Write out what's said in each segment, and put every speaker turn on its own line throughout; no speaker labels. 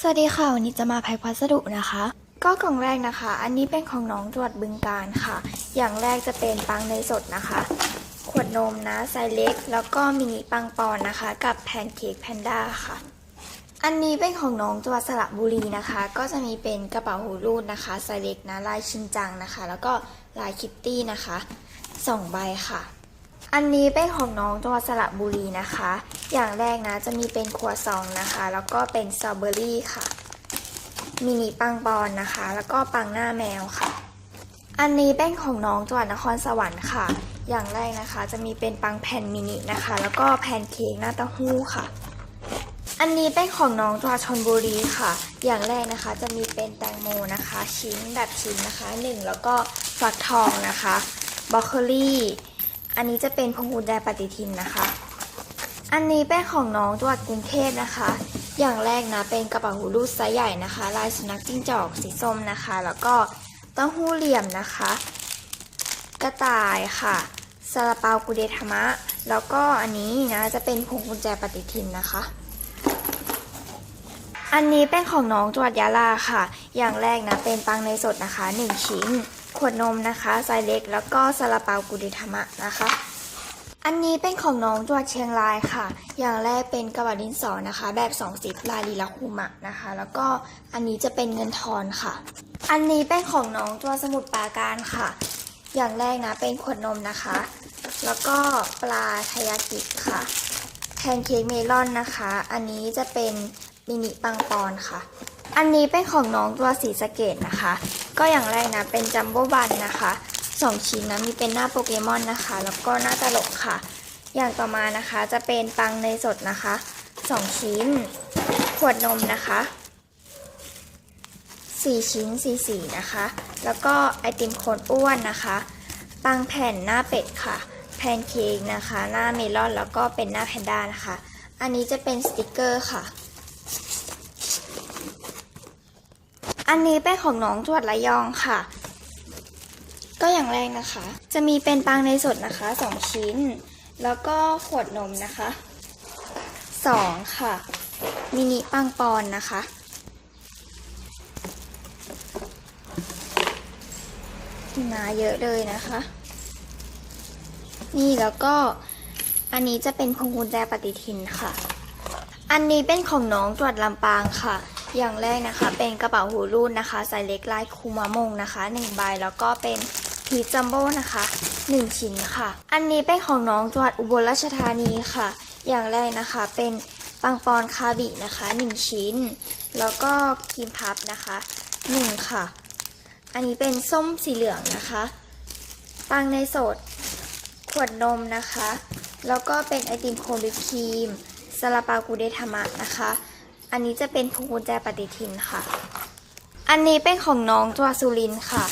สวัสดีค่ะ วันนี้จะมาแพ็คพัสดุนะคะ ก็กล่องแรกนะคะ อันนี้เป็นของน้องจวดบึงการค่ะ อย่างแรกจะเป็นปังเนยสดนะคะ ขวดนมนะไซส์เล็ก แล้วก็มินิปังปอนนะคะ กับแพนเค้กแพนด้าค่ะ อันนี้เป็นของน้องจังหวัดสระบุรีนะคะ ก็จะมีเป็นกระเป๋าหูรูดนะคะไซส์เล็กนะลายชินจังนะคะ แล้วก็ลายคิตตี้นะคะสองใบค่ะ อันนี้เป็นของน้องจังหวัดสระบุรีนะคะ อย่างแรกนะจะมีเป็นครัวซองนะคะ แล้วก็เป็นสตรอเบอรี่ค่ะ มินิปังปอนนะคะ แล้วก็ปังหน้าแมวค่ะ อันนี้เป็นของน้องจังหวัดนครสวรรค์ค่ะ อย่างแรกนะคะจะมีเป็นปังแผ่นมินินะคะ แล้วก็แพนเค้กหน้าเต้าหู้ค่ะ อันนี้เป็นของน้องจังหวัดชนบุรีค่ะ อย่างแรกนะคะจะมีเป็นแตงโมนะคะ ชิ้นแบบชิ้นนะคะหนึ่งแล้วก็ฟักทองนะคะบรอกโคลี่ อันนี้จะเป็นพวงกุญแจปฏิทินนะคะ อันนี้เป็นของน้องจังหวัดกรุงเทพนะคะ อย่างแรกนะเป็นกระเป๋าหูรูดไซส์ใหญ่นะคะ ลายสุนัขจิ้งจอกสีส้มนะคะ แล้วก็เต้าหู้เหลี่ยมนะคะ กระต่ายค่ะซาลาเปากุเดธรรมะ แล้วก็อันนี้นะจะเป็นพวงกุญแจปฏิทินนะคะ อันนี้เป็นของน้องจังหวัดยะลาค่ะ อย่างแรกนะเป็นปังเนสดนะคะ 1 ชิ้น ขวดนมนะคะไซส์เล็ก แล้วก็ซาลาเปากุเดธรรมะนะคะ อันนี้เป็นของน้องจังหวัดเชียงรายค่ะ อย่างแรกเป็นกระบะดินสอนะคะ แบบสองสิบลายลีลาคุมะนะคะ แล้วก็อันนี้จะเป็นเงินทอนค่ะ อันนี้เป็นของน้องจังหวัดสมุทรปราการค่ะ อย่างแรกนะเป็นขวดนมนะคะ แล้วก็ปลาทายากิค่ะ แพนเค้กเมลอนนะคะ อันนี้จะเป็นมินิปังปอนค่ะ อันนี้เป็นของน้องตัวสีสะเกตนะคะ ก็อย่างแรกนะเป็นจัมโบ้บันนะคะ สองชิ้นนะมีเป็นหน้าโปเกมอนนะคะ แล้วก็หน้าตลกค่ะ อย่างต่อมานะคะจะเป็นปังเนสดนะคะสองชิ้น ขวดนมนะคะสี่ชิ้นสี่สีนะคะ แล้วก็ไอติมโคนอ้วนนะคะ ปังแผ่นหน้าเป็ดค่ะ แพนเค้กนะคะ หน้าเมลอนแล้วก็เป็นหน้าแพนด้านะคะ อันนี้จะเป็นสติกเกอร์ค่ะอันนี้เป็นของน้องจังหวัดระยองค่ะ ก็อย่างแรกนะคะ จะมีเป็นปังในสดนะคะสองชิ้น แล้วก็ขวดนมนะคะสองค่ะ มินิปังปอนนะคะมาเยอะเลยนะคะ นี่แล้วก็อันนี้จะเป็นพวงกุญแจปฏิทินค่ะ อันนี้เป็นของน้องจวดลำปางค่ะ อย่างแรกนะคะ เป็นกระเป๋าหูรูดนะคะไซส์เล็กลายคูมะมงนะคะ1ใบแล้วก็เป็น พีจัมโบ้นะคะ 1 ชิ้นค่ะ อันนี้เป็นของน้องจังหวัดอุบลราชธานีค่ะ อย่างแรกนะคะเป็นปังปอนคาบินะคะ 1 ชิ้น แล้วก็ครีมพับนะคะ 1 ค่ะ อันนี้เป็นส้มสีเหลืองนะคะ ปังในสด ขวดนมนะคะ แล้วก็เป็นไอติมโคนวิปครีมซาลาปากูเดธรรมะนะคะ อันนี้จะเป็นพวงกุญแจปฏิทินค่ะ อันนี้เป็นของน้องจัวัดสุรินค่ะ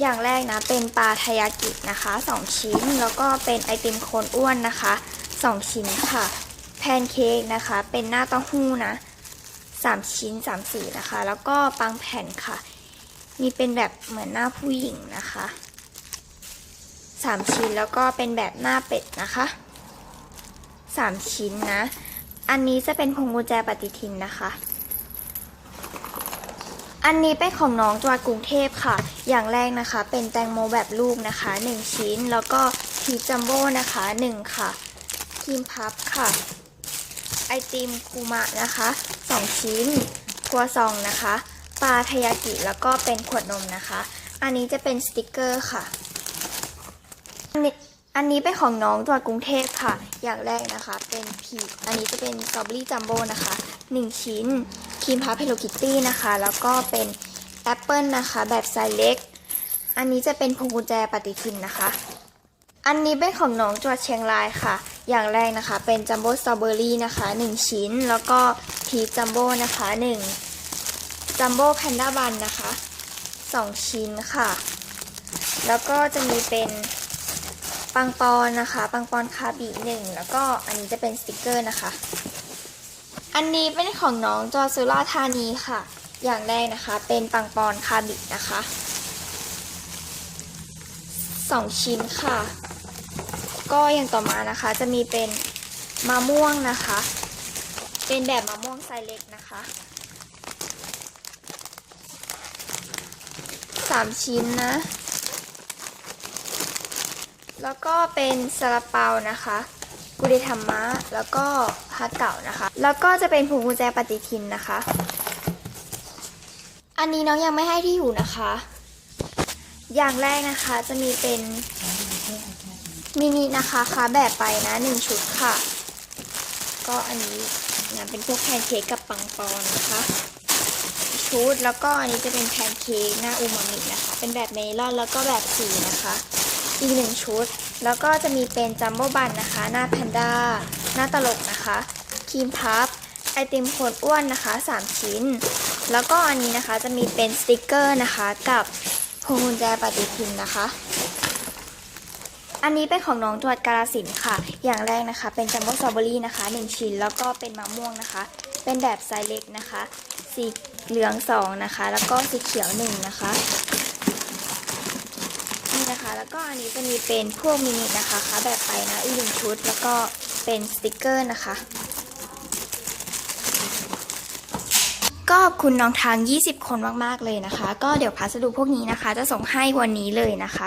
อย่างแรกนะเป็นปลาทายากินะคะสองชิ้นแล้วก็เป็นไอติมโคนอ้วนนะคะสองชิ้นค่ะ แพนเค้กนะคะ เป็นหน้าเต้าหู้นะสามชิ้นสามสีนะคะ แล้วก็ปังแผ่นค่ะ มีเป็นแบบเหมือนหน้าผู้หญิงนะคะสามชิ้นแล้วก็เป็นแบบหน้าเป็ดนะคะสามชิ้นนะ อันนี้จะเป็นพวงกุญแจปฏิทินนะคะ อันนี้เป็นของน้องจังหวัดกรุงเทพค่ะ อย่างแรกนะคะ เป็นแตงโมแบบลูกนะคะ 1 ชิ้น แล้วก็พีจัมโบ้นะคะ 1 ค่ะครีมพับค่ะ ไอติมคูมะนะคะ 2 ชิ้น ครัวซองนะคะ ปลาทยากิแล้วก็เป็นขวดนมนะคะ อันนี้จะเป็นสติกเกอร์ค่ะ อันนี้เป็นของน้องจังหวัดกรุงเทพค่ะ อย่างแรกนะคะ เป็นพีอันนี้จะเป็นสตรอเบอรี่จัมโบ้นะคะ 1 ชิ้นครีมพับเฮลโลคิตตี้นะคะ แล้วก็เป็นแอปเปิลนะคะ แบบไซส์เล็ก อันนี้จะเป็นพวงกุญแจปฏิทินนะคะ อันนี้เป็นของน้องจังหวัดเชียงรายค่ะ อย่างแรกนะคะ เป็นจัมโบ้สตรอเบอรี่นะคะ 1 ชิ้น แล้วก็พีจัมโบ้นะคะ 1 จัมโบ้แพนด้าบันนะคะ 2 ชิ้นค่ะ แล้วก็จะมีเป็น ปังปอนนะคะ ปังปอนคาบีหนึ่งแล้วก็อันนี้จะเป็นสติกเกอร์นะคะ อันนี้เป็นของน้องจอซูล่าธานีค่ะ อย่างแรกนะคะ เป็นปังปอนคาบินะคะสองชิ้นค่ะ ก็อย่างต่อมานะคะ จะมีเป็นมะม่วงนะคะ เป็นแบบมะม่วงไซเล็กนะคะสามชิ้นนะ แล้วก็เป็นซาลาเปานะคะกุเดธรรมะ แล้วก็ฮัทเก่านะคะ แล้วก็จะเป็นพวงกุญแจปฏิทินนะคะ อันนี้น้องยังไม่ให้ที่อยู่นะคะ อย่างแรกนะคะจะมีเป็นมินินะคะค้าแบบไปนะหนึ่งชุดค่ะ ก็อันนี้เนี่ยเป็นพวกแพนเค้กกับปังปอนนะคะชุดแล้วก็อันนี้จะเป็นแพนเค้กหน้าอูมามินะคะ เป็นแบบเมลอนแล้วก็แบบสีนะคะ อีกหนึ่งชุด แล้วก็จะมีเป็นจัมโบ้บันนะคะ หน้าแพนด้า หน้าตลกนะคะ ครีมพับ ไอติมโคนอ้วนนะคะ 3 ชิ้น แล้วก็อันนี้นะคะจะมีเป็นสติกเกอร์นะคะ กับพวงกุญแจปฏิทินนะคะ อันนี้เป็นของน้องจังหวัดกาฬสินค่ะ อย่างแรกนะคะเป็นจัมโบ้สตรอเบอรี่นะคะ 1 ชิ้น แล้วก็เป็นมะม่วงนะคะ เป็นแบบไซส์เล็กนะคะ สีเหลือง 2 นะคะ แล้วก็สีเขียว 1 นะคะนี่นะคะ แล้วก็อันนี้จะมีเป็นพวกมินินะคะคะแบบไปนะอีกหนึ่งชุด แล้วก็เป็นสติกเกอร์นะคะ ก็คุณน้องทาง 20 คนมาก ๆ เลยนะคะ ก็เดี๋ยวพัสดุพวกนี้นะคะ จะส่งให้วันนี้เลยนะคะ